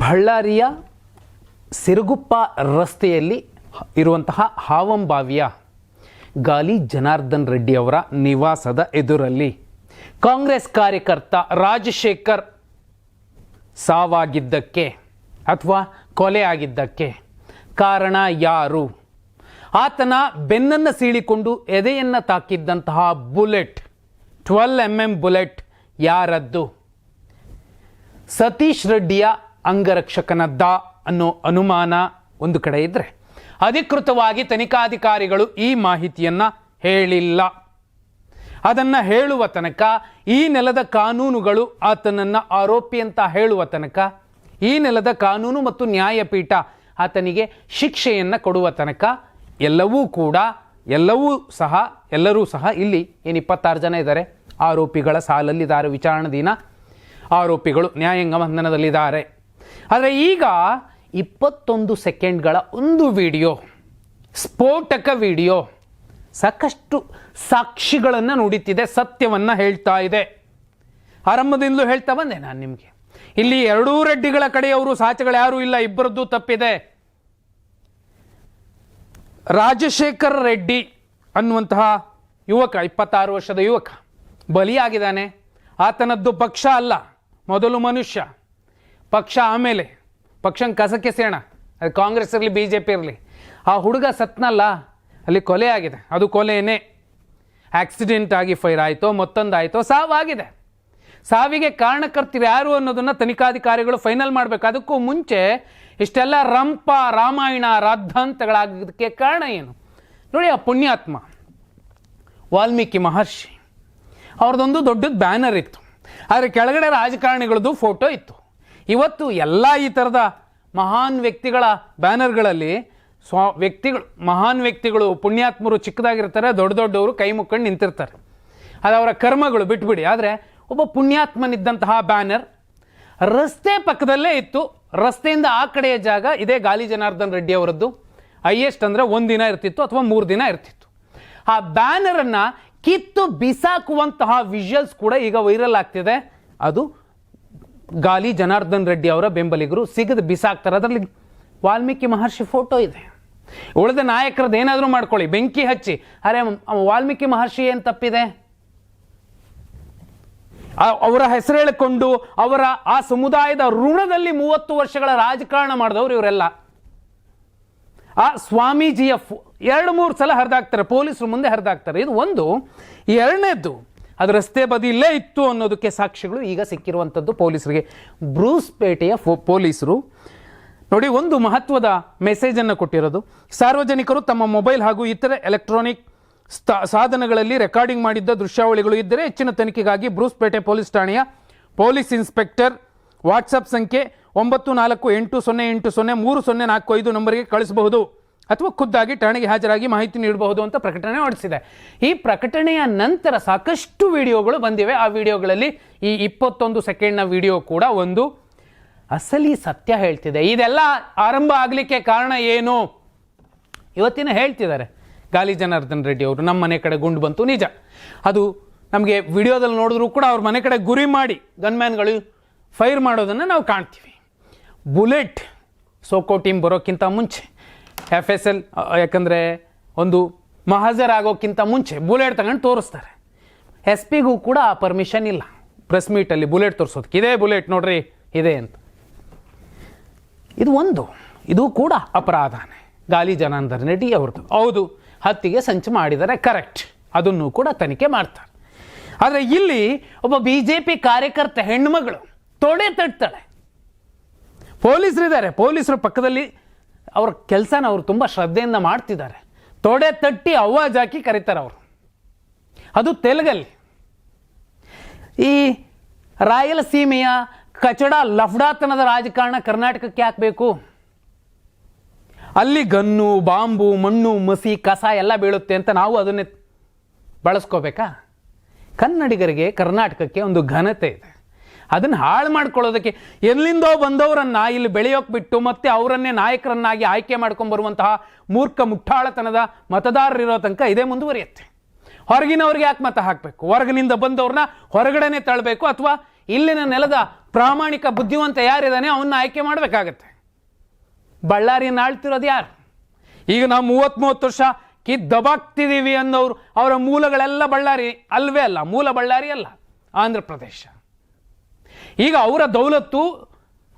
ಬಳ್ಳಾರಿಯ ಸಿರುಗುಪ್ಪ ರಸ್ತೆಯಲ್ಲಿ ಇರುವಂತಹ ಹಾವಂಬಾವಿಯ ಗಾಲಿ ಜನಾರ್ದನ್ ರೆಡ್ಡಿ ಅವರ ನಿವಾಸದ ಎದುರಲ್ಲಿ ಕಾಂಗ್ರೆಸ್ ಕಾರ್ಯಕರ್ತ ರಾಜಶೇಖರ್ ಸಾವಾಗಿದ್ದಕ್ಕೆ ಅಥವಾ ಕೊಲೆ ಆಗಿದ್ದಕ್ಕೆ ಕಾರಣ ಯಾರು? ಆತನ ಬೆನ್ನನ್ನು ಸೀಳಿಕೊಂಡು ಎದೆಯನ್ನು ತಾಕಿದ್ದಂತಹ bullet, twelve M M bullet ಯಾರದ್ದು? ಸತೀಶ್ ರೆಡ್ಡಿಯ ಅಂಗರಕ್ಷಕನದ್ದ ಅನ್ನೋ ಅನುಮಾನ ಒಂದು ಕಡೆ ಇದ್ದರೆ ಅಧಿಕೃತವಾಗಿ ತನಿಖಾಧಿಕಾರಿಗಳು ಈ ಮಾಹಿತಿಯನ್ನು ಹೇಳಿಲ್ಲ. ಅದನ್ನು ಹೇಳುವ ತನಕ ಈ ನೆಲದ ಕಾನೂನುಗಳು ಆತನನ್ನು ಆರೋಪಿ ಅಂತ ಹೇಳುವ ತನಕ, ಈ ನೆಲದ ಕಾನೂನು ಮತ್ತು ನ್ಯಾಯಪೀಠ ಆತನಿಗೆ ಶಿಕ್ಷೆಯನ್ನು ಕೊಡುವ ತನಕ ಎಲ್ಲವೂ ಕೂಡ, ಎಲ್ಲವೂ ಸಹ, ಎಲ್ಲರೂ ಸಹ ಇಲ್ಲಿ ಏನು ಇಪ್ಪತ್ತಾರು ಜನ ಇದ್ದಾರೆ? ಆರೋಪಿಗಳ ಸಾಲಲ್ಲಿದ್ದಾರೆ ವಿಚಾರಣಾಧೀನ. ಆರೋಪಿಗಳು ನ್ಯಾಯಾಂಗ ಬಂಧನದಲ್ಲಿದ್ದಾರೆ. ಆದರೆ ಈಗ ಇಪ್ಪತ್ತೊಂದು ಸೆಕೆಂಡ್ಗಳ ಒಂದು ವಿಡಿಯೋ, ಸ್ಫೋಟಕ ವಿಡಿಯೋ ಸಾಕಷ್ಟು ಸಾಕ್ಷಿಗಳನ್ನು ನುಡಿತಿದೆ, ಸತ್ಯವನ್ನು ಹೇಳ್ತಾ ಇದೆ. ಆರಂಭದಿಂದಲೂ ಹೇಳ್ತಾ ಬಂದೆ ನಾನು ನಿಮಗೆ. ಇಲ್ಲಿ ಎರಡೂ ರೆಡ್ಡಿಗಳ ಕಡೆಯವರು ಸಾಚಗಳು ಯಾರು ಇಲ್ಲ, ಇಬ್ಬರದ್ದು ತಪ್ಪಿದೆ. ರಾಜಶೇಖರ್ ರೆಡ್ಡಿ ಅನ್ನುವಂತಹ ಯುವಕ, ಇಪ್ಪತ್ತಾರು ವರ್ಷದ ಯುವಕ, ಬಲಿಯಾಗಿದ್ದಾನೆ. ಆತನದ್ದು ಪಕ್ಷ ಅಲ್ಲ, ಮೊದಲು ಮನುಷ್ಯ. ಪಕ್ಷ ಆಮೇಲೆ, ಪಕ್ಷನ ಕಸಕ್ಕೆ ಸೇಣ, ಅದು ಕಾಂಗ್ರೆಸ್ ಇರಲಿ ಬಿ ಜೆ ಪಿ ಇರಲಿ, ಆ ಹುಡುಗ ಸತ್ನಲ್ಲ, ಅಲ್ಲಿ ಕೊಲೆ ಆಗಿದೆ. ಅದು ಕೊಲೆಯೇ ಆಕ್ಸಿಡೆಂಟ್ ಆಗಿ ಫೈರ್ ಆಯಿತೋ, ಮತ್ತೊಂದಾಯಿತೋ, ಸಾವಾಗಿದೆ. ಸಾವಿಗೆ ಕಾರಣಕರ್ತರು ಯಾರು ಅನ್ನೋದನ್ನು ತನಿಖಾಧಿಕಾರಿಗಳು ಫೈನಲ್ ಮಾಡಬೇಕು. ಅದಕ್ಕೂ ಮುಂಚೆ ಇಷ್ಟೆಲ್ಲ ರಂಪ, ರಾಮಾಯಣ ರಾದ್ಧಾಂತಗಳಾಗೋದಕ್ಕೆ ಕಾರಣ ಏನು? ನೋಡಿ ಆ ಪುಣ್ಯಾತ್ಮ, ವಾಲ್ಮೀಕಿ ಮಹರ್ಷಿ, ಅವ್ರದ್ದೊಂದು ದೊಡ್ಡದು ಬ್ಯಾನರ್ ಇತ್ತು. ಆದರೆ ಕೆಳಗಡೆ ರಾಜಕಾರಣಿಗಳದ್ದು ಫೋಟೋ ಇತ್ತು. ಇವತ್ತು ಎಲ್ಲ ಈ ಥರದ ಮಹಾನ್ ವ್ಯಕ್ತಿಗಳ ಬ್ಯಾನರ್ಗಳಲ್ಲಿ ಸ್ವ ವ್ಯಕ್ತಿಗಳು, ಮಹಾನ್ ವ್ಯಕ್ತಿಗಳು, ಪುಣ್ಯಾತ್ಮರು ಚಿಕ್ಕದಾಗಿರ್ತಾರೆ, ದೊಡ್ಡ ದೊಡ್ಡವರು ಕೈ ಮುಕ್ಕೊಂಡು ನಿಂತಿರ್ತಾರೆ. ಅದು ಅವರ ಕರ್ಮಗಳು ಬಿಟ್ಬಿಡಿ. ಆದರೆ ಒಬ್ಬ ಪುಣ್ಯಾತ್ಮನಿದ್ದಂತಹ ಬ್ಯಾನರ್ ರಸ್ತೆ ಪಕ್ಕದಲ್ಲೇ ಇತ್ತು. ರಸ್ತೆಯಿಂದ ಆ ಕಡೆಯ ಜಾಗ ಇದೇ ಗಾಲಿ ಜನಾರ್ದನ್ ರೆಡ್ಡಿ ಅವರದ್ದು. ಹೈಯೆಸ್ಟ್ ಅಂದರೆ ಒಂದು ದಿನ ಇರ್ತಿತ್ತು ಅಥವಾ ಮೂರು ದಿನ ಇರ್ತಿತ್ತು. ಆ ಬ್ಯಾನರನ್ನು ಕಿತ್ತು ಬಿಸಾಕುವಂತಹ ವಿಜುವಲ್ಸ್ ಕೂಡ ಈಗ ವೈರಲ್ ಆಗ್ತಿದೆ. ಅದು ಗಾಲಿ ಜನಾರ್ದನ್ ರೆಡ್ಡಿ ಅವರ ಬೆಂಬಲಿಗರು ಸಿಗದು ಬಿಸಾಕ್ತಾರೆ. ಅದರಲ್ಲಿ ವಾಲ್ಮೀಕಿ ಮಹರ್ಷಿ ಫೋಟೋ ಇದೆ. ಉಳಿದ ನಾಯಕರದ್ದು ಏನಾದರೂ ಮಾಡ್ಕೊಳ್ಳಿ. ಬೆಂಕಿ ಹಚ್ಚಿ. ಅರೆ ವಾಲ್ಮೀಕಿ ಮಹರ್ಷಿ ಏನು ತಪ್ಪಿದೆ? ಅವರ ಹೆಸರು ಹೇಳಿಕೊಂಡು ಅವರ ಆ ಸಮುದಾಯದ ಋಣದಲ್ಲಿ ಮೂವತ್ತು ವರ್ಷಗಳ ರಾಜಕಾರಣ ಮಾಡಿದವರು ಇವರೆಲ್ಲ. ಆ ಸ್ವಾಮೀಜಿಯ ಎರಡು ಮೂರು ಸಲ ಹರಿದಾಕ್ತಾರೆ. ಪೊಲೀಸರು ಮುಂದೆ ಹರಿದಾಕ್ತಾರೆ. ಇದು ಒಂದು. ಎರಡನೇದ್ದು ಅದು ರಸ್ತೆ ಬದಿಯಲ್ಲೇ ಇತ್ತು ಅನ್ನೋದಕ್ಕೆ ಸಾಕ್ಷಿಗಳು ಈಗ ಸಿಕ್ಕಿರುವಂಥದ್ದು ಪೊಲೀಸರಿಗೆ. ಬ್ರೂಸ್ಪೇಟೆಯ ಫೋ, ಪೊಲೀಸರು ನೋಡಿ ಒಂದು ಮಹತ್ವದ ಮೆಸೇಜನ್ನು ಕೊಟ್ಟಿರೋದು. ಸಾರ್ವಜನಿಕರು ತಮ್ಮ ಮೊಬೈಲ್ ಹಾಗೂ ಇತರೆ ಎಲೆಕ್ಟ್ರಾನಿಕ್ ಸಾಧನಗಳಲ್ಲಿ ರೆಕಾರ್ಡಿಂಗ್ ಮಾಡಿದ್ದ ದೃಶ್ಯಾವಳಿಗಳು ಇದ್ದರೆ ಹೆಚ್ಚಿನ ತನಿಖೆಗಾಗಿ ಬ್ರೂಸ್ಪೇಟೆ ಪೊಲೀಸ್ ಠಾಣೆಯ ಪೊಲೀಸ್ ಇನ್ಸ್ಪೆಕ್ಟರ್ ವಾಟ್ಸಪ್ ಸಂಖ್ಯೆ ಒಂಬತ್ತು ನಾಲ್ಕು ಎಂಟು ಸೊನ್ನೆ ಎಂಟು ಸೊನ್ನೆ ಮೂರು ಸೊನ್ನೆ ನಾಲ್ಕು ಐದು ನಂಬರ್ಗೆ ಕಳಿಸಬಹುದು. ಅಥವಾ ಖುದ್ದಾಗಿ ಠಾಣೆಗೆ ಹಾಜರಾಗಿ ಮಾಹಿತಿ ನೀಡಬಹುದು ಅಂತ ಪ್ರಕಟಣೆ ಹೊರಡಿಸಿದೆ. ಈ ಪ್ರಕಟಣೆಯ ನಂತರ ಸಾಕಷ್ಟು ವಿಡಿಯೋಗಳು ಬಂದಿವೆ. ಆ ವಿಡಿಯೋಗಳಲ್ಲಿ ಈ ಇಪ್ಪತ್ತೊಂದು ಸೆಕೆಂಡ್ನ ವಿಡಿಯೋ ಕೂಡ ಒಂದು ಅಸಲಿ ಸತ್ಯ ಹೇಳ್ತಿದೆ. ಇದೆಲ್ಲ ಆರಂಭ ಆಗಲಿಕ್ಕೆ ಕಾರಣ ಏನು? ಇವತ್ತಿನ ಹೇಳ್ತಿದ್ದಾರೆ ಗಾಲಿ ಜನಾರ್ದನ್ ರೆಡ್ಡಿ ಅವರು. ನಮ್ಮ ಮನೆ ಕಡೆ ಗುಂಡು ಬಂತು, ನಿಜ. ಅದು ನಮಗೆ ವಿಡಿಯೋದಲ್ಲಿ ನೋಡಿದ್ರು ಕೂಡ ಅವ್ರ ಮನೆ ಕಡೆ ಗುರಿ ಮಾಡಿ ಗನ್ಮ್ಯಾನ್ಗಳು ಫೈರ್ ಮಾಡೋದನ್ನು ನಾವು ಕಾಣ್ತೀವಿ. ಬುಲೆಟ್ ಸೋಕೋ ಟೀಮ್ ಬರೋಕ್ಕಿಂತ ಮುಂಚೆ ಎಫ್ ಎಸ್ ಎಲ್ ಯಾಕಂದರೆ ಒಂದು ಮಹಜರಾಗೋಕ್ಕಿಂತ ಮುಂಚೆ ಬುಲೆಟ್ ತಗೊಂಡು ತೋರಿಸ್ತಾರೆ. ಎಸ್ ಪಿಗೂ ಕೂಡ ಆ ಪರ್ಮಿಷನ್ ಇಲ್ಲ. ಪ್ರೆಸ್ ಮೀಟಲ್ಲಿ ಬುಲೆಟ್ ತೋರಿಸೋದಕ್ಕೆ. ಇದೇ ಬುಲೆಟ್ ನೋಡ್ರಿ, ಇದೆ ಅಂತ. ಇದು ಒಂದು. ಇದು ಕೂಡ ಅಪರಾಧನೇ. ಗಾಲಿ ಜನಾರ್ದನ್ ರೆಡ್ಡಿ ಅವ್ರದ್ದು. ಹೌದು, ಹತ್ತಿಗೆ ಸಂಚು ಮಾಡಿದರೆ ಕರೆಕ್ಟ್ ಅದನ್ನು ಕೂಡ ತನಿಖೆ ಮಾಡ್ತಾರೆ. ಆದರೆ ಇಲ್ಲಿ ಒಬ್ಬ ಬಿ ಜೆ ಪಿ ಕಾರ್ಯಕರ್ತ ಹೆಣ್ಮಗಳು ತೊಡೆ ತಟ್ತಾಳೆ. ಪೊಲೀಸರಿದ್ದಾರೆ. ಪೊಲೀಸರು ಪಕ್ಕದಲ್ಲಿ ಅವ್ರ ಕೆಲಸನ ಅವರು ತುಂಬ ಶ್ರದ್ಧೆಯಿಂದ ಮಾಡ್ತಿದ್ದಾರೆ. ತೊಡೆ ತಟ್ಟಿ ಅವಾಜ್ ಹಾಕಿ ಕರೀತಾರೆ ಅವರು. ಅದು ತೆಲುಗಲ್ಲಿ. ಈ ರಾಯಲಸೀಮೆಯ ಕಚಡ ಲಫ್ಡಾತನದ ರಾಜಕಾರಣ ಕರ್ನಾಟಕಕ್ಕೆ ಹಾಕಬೇಕು. ಅಲ್ಲಿ ಗನ್ನು, ಬಾಂಬು, ಮಣ್ಣು, ಮಸಿ, ಕಸ ಎಲ್ಲ ಬೀಳುತ್ತೆ ಅಂತ ನಾವು ಅದನ್ನೇ ಬಳಸ್ಕೋಬೇಕಾ? ಕನ್ನಡಿಗರಿಗೆ ಕರ್ನಾಟಕಕ್ಕೆ ಒಂದು ಘನತೆ ಇದೆ. ಅದನ್ನು ಹಾಳು ಮಾಡ್ಕೊಳ್ಳೋದಕ್ಕೆ ಎಲ್ಲಿಂದೋ ಬಂದವರನ್ನ ಇಲ್ಲಿ ಬೆಳೆಯೋಕೆ ಬಿಟ್ಟು ಮತ್ತೆ ಅವರನ್ನೇ ನಾಯಕರನ್ನಾಗಿ ಆಯ್ಕೆ ಮಾಡ್ಕೊಂಡ್ಬರುವಂತಹ ಮೂರ್ಖ ಮುಟ್ಟಾಳತನದ ಮತದಾರರಿರೋ ತನಕ ಇದೇ ಮುಂದುವರಿಯುತ್ತೆ. ಹೊರಗಿನವ್ರಿಗೆ ಯಾಕೆ ಮತ ಹಾಕಬೇಕು? ಹೊರಗಿನಿಂದ ಬಂದವ್ರನ್ನ ಹೊರಗಡೆನೆ ತಳ್ಳಬೇಕು ಅಥವಾ ಇಲ್ಲಿನ ನೆಲದ ಪ್ರಾಮಾಣಿಕ ಬುದ್ಧಿವಂತ ಯಾರಿದ್ದಾನೆ ಅವನ್ನ ಆಯ್ಕೆ ಮಾಡಬೇಕಾಗತ್ತೆ. ಬಳ್ಳಾರಿಯನ್ನು ಆಳ್ತಿರೋದು ಯಾರು? ಈಗ ನಾವು ಮೂವತ್ತ್ ಮೂವತ್ತು ವರ್ಷ ದಬಾಕ್ತಿದ್ದೀವಿ ಅನ್ನೋರು ಅವರ ಮೂಲಗಳೆಲ್ಲ ಬಳ್ಳಾರಿ ಅಲ್ವೇ ಅಲ್ಲ, ಮೂಲ ಬಳ್ಳಾರಿ ಅಲ್ಲ ಆಂಧ್ರ ಪ್ರದೇಶ ಈಗ ಅವರ ದೌಲತ್ತು,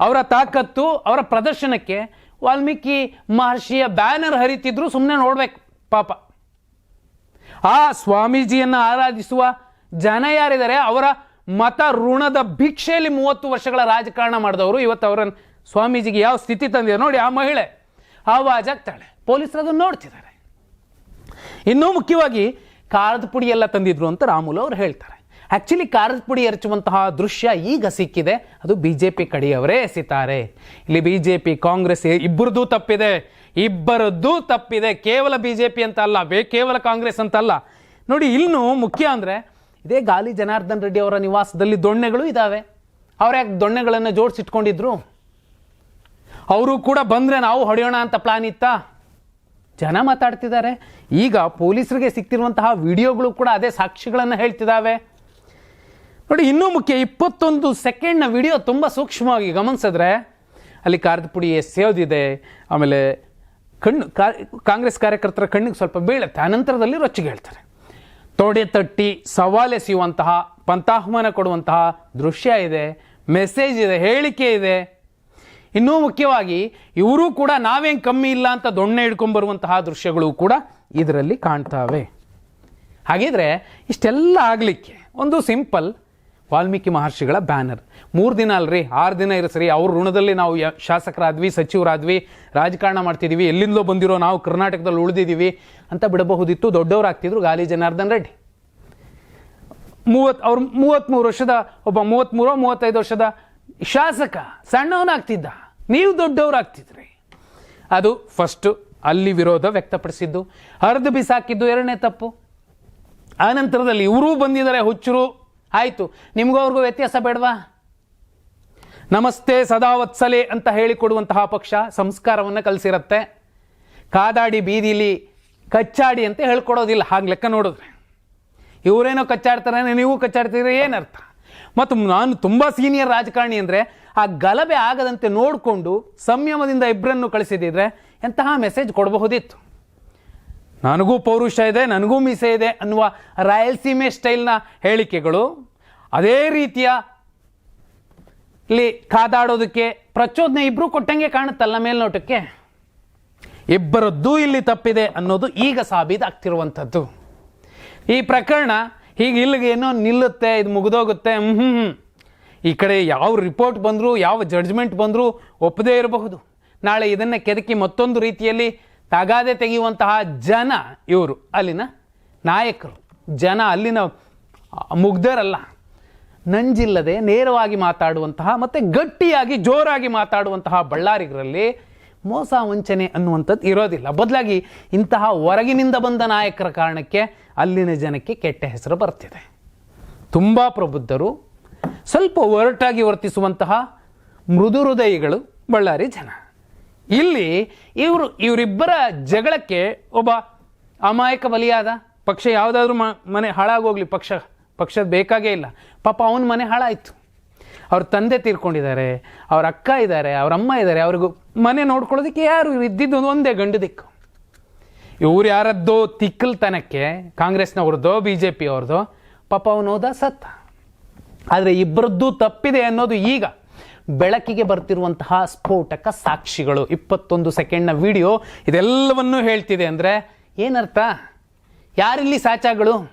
ಅವರ ತಾಕತ್ತು, ಅವರ ಪ್ರದರ್ಶನಕ್ಕೆ ವಾಲ್ಮೀಕಿ ಮಹರ್ಷಿಯ ಬ್ಯಾನರ್ ಹರಿತಿದ್ರು ಸುಮ್ಮನೆ ನೋಡ್ಬೇಕು, ಪಾಪ. ಆ ಸ್ವಾಮೀಜಿಯನ್ನು ಆರಾಧಿಸುವ ಜನ ಯಾರಿದ್ದಾರೆ, ಅವರ ಮತ ಋಣದ ಭಿಕ್ಷೆಯಲ್ಲಿ ಮೂವತ್ತು ವರ್ಷಗಳ ರಾಜಕಾರಣ ಮಾಡಿದವರು, ಇವತ್ತು ಅವರನ್ನು ಸ್ವಾಮೀಜಿಗೆ ಯಾವ ಸ್ಥಿತಿ ತಂದಿದೆ ನೋಡಿ, ಆ ಮಹಿಳೆ ಆವಾಜಾಗ್ತಾಳೆ, ಪೊಲೀಸರು ಅದನ್ನು ನೋಡ್ತಿದ್ದಾರೆ. ಇನ್ನೂ ಮುಖ್ಯವಾಗಿ ಖಾರದ ಪುಡಿ ಎಲ್ಲ ತಂದಿದ್ರು ಅಂತ ರಾಮುಲು ಅವರು ಹೇಳ್ತಾರೆ. ಆ್ಯಕ್ಚುಲಿ ಕಾರದ ಪುಡಿ ಎರಚುವಂತಹ ದೃಶ್ಯ ಈಗ ಸಿಕ್ಕಿದೆ. ಅದು ಬಿ ಜೆ ಪಿ ಕಡೆಯವರೇ ಎಸಿತಾರೆ. ಇಲ್ಲಿ ಬಿ ಜೆ ಪಿ ಕಾಂಗ್ರೆಸ್ ಇಬ್ಬರದ್ದು ತಪ್ಪಿದೆ. ಇಬ್ಬರದ್ದು ತಪ್ಪಿದೆ. ಕೇವಲ ಬಿ ಜೆ ಪಿ ಅಂತ ಅಲ್ಲ ಬೇ ಕೇವಲ ಕಾಂಗ್ರೆಸ್ ಅಂತ ಅಲ್ಲ. ನೋಡಿ ಇನ್ನು ಮುಖ್ಯ ಅಂದರೆ ಇದೇ ಗಾಲಿ ಜನಾರ್ದನ್ ರೆಡ್ಡಿ ಅವರ ನಿವಾಸದಲ್ಲಿ ದೊಣ್ಣೆಗಳು ಇದ್ದಾವೆ ಅವ್ರು ಯಾಕೆ ದೊಣ್ಣೆಗಳನ್ನು ಜೋಡಿಸಿಟ್ಕೊಂಡಿದ್ರು? ಅವರು ಕೂಡ ಬಂದರೆ ನಾವು ಹೊಡೆಯೋಣ ಅಂತ ಪ್ಲಾನ್ ಇತ್ತಾ? ಜನ ಮಾತಾಡ್ತಿದ್ದಾರೆ. ಈಗ ಪೊಲೀಸರಿಗೆ ಸಿಕ್ತಿರುವಂತಹ ವಿಡಿಯೋಗಳು ಕೂಡ ಅದೇ ಸಾಕ್ಷಿಗಳನ್ನು ಹೇಳ್ತಿದ್ದಾವೆ ನೋಡಿ, ಇನ್ನೂ ಮುಖ್ಯ, ಇಪ್ಪತ್ತೊಂದು ಸೆಕೆಂಡ್ನ ವಿಡಿಯೋ ತುಂಬ ಸೂಕ್ಷ್ಮವಾಗಿ ಗಮನಿಸಿದ್ರೆ ಅಲ್ಲಿ ಖಾರದ ಪುಡಿ ಸೇವ್ದಿದೆ, ಆಮೇಲೆ ಕಣ್ಣು ಕಾಂಗ್ರೆಸ್ ಕಾರ್ಯಕರ್ತರ ಕಣ್ಣಿಗೆ ಸ್ವಲ್ಪ ಬೀಳುತ್ತೆ ಅನಂತರದಲ್ಲಿ ರೊಚ್ಚಿಗೆ ಹೇಳ್ತಾರೆ. ತೊಡೆ ತಟ್ಟಿ ಸವಾಲೆಸೆಯುವಂತಹ ಪಂಥಾಹ್ವಾನ ಕೊಡುವಂತಹ ದೃಶ್ಯ ಇದೆ, ಮೆಸೇಜ್ ಇದೆ, ಹೇಳಿಕೆ ಇದೆ. ಇನ್ನೂ ಮುಖ್ಯವಾಗಿ, ಇವರು ಕೂಡ ನಾವೇನು ಕಮ್ಮಿ ಇಲ್ಲ ಅಂತ ದೊಣ್ಣೆ ಹಿಡ್ಕೊಂಡ್ಬರುವಂತಹ ದೃಶ್ಯಗಳು ಕೂಡ ಇದರಲ್ಲಿ ಕಾಣ್ತಾವೆ. ಹಾಗಿದ್ರೆ, ಇಷ್ಟೆಲ್ಲ ಆಗಲಿಕ್ಕೆ ಒಂದು ಸಿಂಪಲ್ ವಾಲ್ಮೀಕಿ ಮಹರ್ಷಿಗಳ ಬ್ಯಾನರ್. ಮೂರು ದಿನ ಅಲ್ರಿ, ಆರು ದಿನ ಇರೋ ಸರಿ ಅವ್ರ ಋಣದಲ್ಲಿ ನಾವು ಶಾಸಕರಾದ್ವಿ, ಸಚಿವರಾದ್ವಿ, ರಾಜಕಾರಣ ಮಾಡ್ತಿದ್ದೀವಿ ಎಲ್ಲಿಂದಲೋ ಬಂದಿರೋ ನಾವು ಕರ್ನಾಟಕದಲ್ಲಿ ಉಳಿದಿದ್ದೀವಿ ಅಂತ ಬಿಡಬಹುದಿತ್ತು, ದೊಡ್ಡವರಾಗ್ತಿದ್ರು ಗಾಲಿ ಜನಾರ್ದನ್ ರೆಡ್ಡಿ. ಮೂವತ್ತು, ಅವ್ರು ಮೂವತ್ತ್ಮೂರು ವರ್ಷದ, ಒಬ್ಬ ಮೂವತ್ತ್ಮೂರೋ ಮೂವತ್ತೈದು ವರ್ಷದ ಶಾಸಕ, ಸಣ್ಣವನಾಗ್ತಿದ್ದ. ನೀವು ದೊಡ್ಡವರಾಗ್ತಿದ್ರಿ. ಅದು ಫಸ್ಟು ಅಲ್ಲಿ ವಿರೋಧ ವ್ಯಕ್ತಪಡಿಸಿದ್ದು, ಹರಿದು ಬಿಸಾಕಿದ್ದು ಎರಡನೇ ತಪ್ಪು. ಆನಂತರದಲ್ಲಿ ಇವರೂ ಬಂದಿದ್ದಾರೆ ಹುಚ್ಚರು ಆಯಿತು, ನಿಮಗೂ ಅವ್ರಿಗೂ ವ್ಯತ್ಯಾಸ ಬೇಡವಾ? ನಮಸ್ತೆ ಸದಾ ವತ್ಸಲೆ ಅಂತ ಹೇಳಿಕೊಡುವಂತಹ ಪಕ್ಷ ಸಂಸ್ಕಾರವನ್ನು ಕಲಿಸಿರತ್ತೆ. ಕಾದಾಡಿ ಬೀದಿಲಿ ಕಚ್ಚಾಡಿ ಅಂತ ಹೇಳ್ಕೊಡೋದಿಲ್ಲ, ಹಾಗೆ ಲೆಕ್ಕ ನೋಡಿದ್ರೆ. ಇವರೇನೋ ಕಚ್ಚಾಡ್ತಾರೆ, ನೀವು ಕಚ್ಚಾಡ್ತೀರಿ, ಏನರ್ಥ? ಮತ್ತು ನಾನು ತುಂಬ ಸೀನಿಯರ್ ರಾಜಕಾರಣಿ ಅಂದರೆ, ಆ ಗಲಭೆ ಆಗದಂತೆ ನೋಡಿಕೊಂಡು ಸಂಯಮದಿಂದ ಇಬ್ಬರನ್ನು ಕಳಿಸಿದಿದ್ರೆ ಎಂತಹ ಮೆಸೇಜ್ ಕೊಡಬಹುದಿತ್ತು. ನನಗೂ ಪೌರುಷ ಇದೆ, ನನಗೂ ಮೀಸೆ ಇದೆ ಅನ್ನುವ ರಾಯಲಸೀಮೆ ಸ್ಟೈಲ್ನ ಹೇಳಿಕೆಗಳು ಅದೇ ರೀತಿಯ ಇಲ್ಲಿ ಕಾದಾಡೋದಕ್ಕೆ ಪ್ರಚೋದನೆ ಇಬ್ಬರು ಕೊಟ್ಟಂಗೆ ಕಾಣುತ್ತಲ್ಲ ಮೇಲ್ನೋಟಕ್ಕೆ. ಇಬ್ಬರದ್ದೂ ಇಲ್ಲಿ ತಪ್ಪಿದೆ ಅನ್ನೋದು ಈಗ ಸಾಬೀತಾಗ್ತಿರುವಂಥದ್ದು ಈ ಪ್ರಕರಣ ಹೀಗೆ ಇಲ್ಲಿಗೆ ಏನೋ ನಿಲ್ಲುತ್ತೆ, ಇದು ಮುಗಿದೋಗುತ್ತೆ ಹ್ಞೂ ಹ್ಞೂ. ಈ ಕಡೆ ಯಾವ ರಿಪೋರ್ಟ್ ಬಂದರೂ, ಯಾವ ಜಡ್ಜ್ಮೆಂಟ್ ಬಂದರೂ ಒಪ್ಪದೇ ಇರಬಹುದು. ನಾಳೆ ಇದನ್ನು ಕೆದಕಿ ಮತ್ತೊಂದು ರೀತಿಯಲ್ಲಿ ತಗಾದೆ ತೆಗೆಯುವಂತಹ ಜನ ಇವರು, ಅಲ್ಲಿನ ನಾಯಕರು. ಜನ ಅಲ್ಲಿನ ಮುಗ್ಧರಲ್ಲ. ನಂಜಿಲ್ಲದೆ ನೇರವಾಗಿ ಮಾತಾಡುವಂತಹ ಮತ್ತು ಗಟ್ಟಿಯಾಗಿ ಜೋರಾಗಿ ಮಾತಾಡುವಂತಹ ಬಳ್ಳಾರಿಗರಲ್ಲಿ ಮೋಸ ವಂಚನೆ ಅನ್ನುವಂಥದ್ದು ಇರೋದಿಲ್ಲ. ಬದಲಾಗಿ ಇಂತಹ ಹೊರಗಿನಿಂದ ಬಂದ ನಾಯಕರ ಕಾರಣಕ್ಕೆ ಅಲ್ಲಿನ ಜನಕ್ಕೆ ಕೆಟ್ಟ ಹೆಸರು ಬರ್ತಿದೆ. ತುಂಬ ಪ್ರಬುದ್ಧರು, ಸ್ವಲ್ಪ ಒರಟಾಗಿ ವರ್ತಿಸುವಂತಹ ಮೃದು ಹೃದಯಿಗಳು ಬಳ್ಳಾರಿ ಜನ. ಇಲ್ಲಿ ಇವರು, ಇವರಿಬ್ಬರ ಜಗಳಕ್ಕೆ ಒಬ್ಬ ಅಮಾಯಕ ಬಲಿಯಾದ ಪಕ್ಷ ಯಾವುದಾದ್ರೂ ಮನೆ ಹಾಳಾಗೋಗ್ಲಿ, ಪಕ್ಷ, ಪಕ್ಷದ ಬೇಕಾಗೇ ಇಲ್ಲ. ಪಾಪ ಅವನ ಮನೆ ಹಾಳಾಯಿತು. ಅವ್ರ ತಂದೆ ತೀರ್ಕೊಂಡಿದ್ದಾರೆ, ಅವ್ರ ಅಕ್ಕ ಇದ್ದಾರೆ, ಅವ್ರ ಅಮ್ಮ ಇದ್ದಾರೆ, ಅವ್ರಿಗೂ ಮನೆ ನೋಡ್ಕೊಳ್ಳೋದಕ್ಕೆ ಯಾರು ಇದ್ದಿದ್ದು ಒಂದೇ ಗಂಡು ದಿಕ್ಕು. ಇವ್ರು ಯಾರದ್ದೋ ತಿಕ್ಕಲ್ತನಕ್ಕೆ ಕಾಂಗ್ರೆಸ್ನವ್ರದ್ದೋ ಬಿ ಜೆ ಪಿ ಅವ್ರದ್ದೋ ಪಾಪ ಅವನೋದ ಸತ್ತ. ಆದರೆ ಇಬ್ಬರದ್ದು ತಪ್ಪಿದೆ ಅನ್ನೋದು ಈಗ. ಬೆಳಕಿಗೆ ಬರ್ತಿರುವಂತಹ ಸ್ಫೋಟಕ ಸಾಕ್ಷಿಗಳು. ಇಪ್ಪತ್ತೊಂದು ಸೆಕೆಂಡ್ನ ವಿಡಿಯೋ ಇದೆಲ್ಲವನ್ನೂ ಹೇಳ್ತಿದೆ ಅಂದರೆ ಏನರ್ಥ? ಯಾರಿಲ್ಲಿ ಸಾಚಾಗಳು?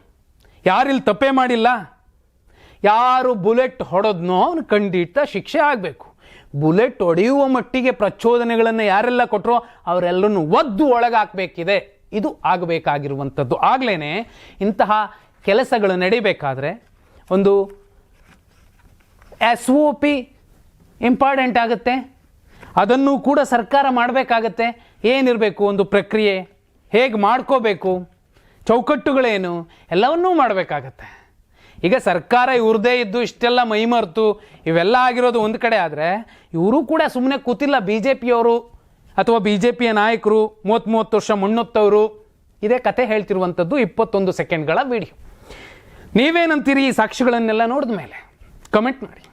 ಯಾರಿಲ್ಲಿ ತಪ್ಪೇ ಮಾಡಿಲ್ಲ? ಯಾರು ಬುಲೆಟ್ ಹೊಡೆದ್ನೋ ಅವನು ಖಂಡಿತ ಶಿಕ್ಷೆ ಆಗಬೇಕು. ಬುಲೆಟ್ ಹೊಡೆಯುವ ಮಟ್ಟಿಗೆ ಪ್ರಚೋದನೆಗಳನ್ನು ಯಾರೆಲ್ಲ ಕೊಟ್ಟರೋ ಅವರೆಲ್ಲರನ್ನು ಒದ್ದು ಒಳಗಾಕಬೇಕಿದೆ. ಇದು ಆಗಬೇಕಾಗಿರುವಂಥದ್ದು. ಆಗಲೇ ಇಂತಹ ಕೆಲಸಗಳು ನಡೀಬೇಕಾದ್ರೆ ಒಂದು ಎಸ್ ಒ ಪಿ ಇಂಪಾರ್ಟೆಂಟ್ ಆಗುತ್ತೆ. ಅದನ್ನು ಕೂಡ ಸರ್ಕಾರ ಮಾಡಬೇಕಾಗತ್ತೆ. ಏನಿರಬೇಕು ಒಂದು ಪ್ರಕ್ರಿಯೆ? ಹೇಗೆ ಮಾಡ್ಕೋಬೇಕು? ಚೌಕಟ್ಟುಗಳೇನು? ಎಲ್ಲವನ್ನೂ ಮಾಡಬೇಕಾಗತ್ತೆ. ಈಗ ಸರ್ಕಾರ ಇವ್ರದೇ ಇದ್ದು ಇಷ್ಟೆಲ್ಲ ಮೈಮರ್ತು ಇವೆಲ್ಲ ಆಗಿರೋದು ಒಂದು ಕಡೆ ಆದರೆ ಇವರು ಕೂಡ ಸುಮ್ಮನೆ ಕೂತಿಲ್ಲ ಬಿ ಜೆ ಪಿಯವರು ಅಥವಾ ಬಿ ಜೆ ಪಿಯ ನಾಯಕರು ಮೂವತ್ತು ಮೂವತ್ತು ವರ್ಷ ಮಣ್ಣೊತ್ತವರು. ಇದೇ ಕತೆ ಹೇಳ್ತಿರುವಂಥದ್ದು ಇಪ್ಪತ್ತೊಂದು ಸೆಕೆಂಡ್ಗಳ ವಿಡಿಯೋ ನೀವೇನಂತೀರಿ ಈ ಸಾಕ್ಷಿಗಳನ್ನೆಲ್ಲ ನೋಡಿದ ಮೇಲೆ? ಕಮೆಂಟ್ ಮಾಡಿ.